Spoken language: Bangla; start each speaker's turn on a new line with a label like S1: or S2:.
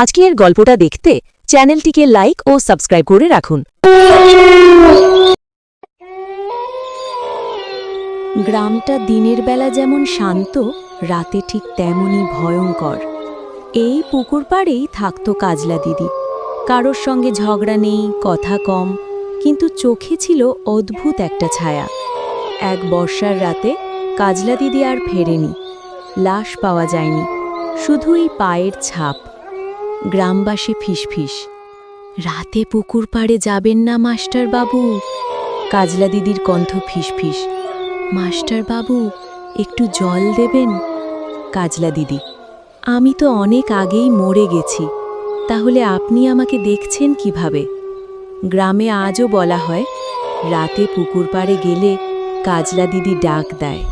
S1: আজকের গল্পটা দেখতে চ্যানেলটিকে লাইক ও সাবস্ক্রাইব করে রাখুন। গ্রামটা দিনের বেলা যেমন শান্ত, রাতে ঠিক তেমনই ভয়ঙ্কর। এই পুকুর পাড়েই থাকতো কাজলা দিদি। কারোর সঙ্গে ঝগড়া নেই, কথা কম, কিন্তু চোখে ছিল অদ্ভুত একটা ছায়া। এক বর্ষার রাতে কাজলা দিদি আর ফেরেনি। লাশ পাওয়া যায়নি, শুধুই পায়ের ছাপ। গ্রামবাসী ফিসফিস। রাতে পুকুর পাড়ে যাবেন না মাস্টার বাবু কাজলা দিদির কণ্ঠ ফিসফিস। মাস্টার বাবু একটু জল দেবেন? কাজলা দিদি, আমি তো অনেক আগেই মরে গেছি। তাহলে আপনি আমাকে দেখছেন কীভাবে? গ্রামে আজও বলা হয়, রাতে পুকুর পাড়ে গেলে কাজলা দিদি ডাক দেয়।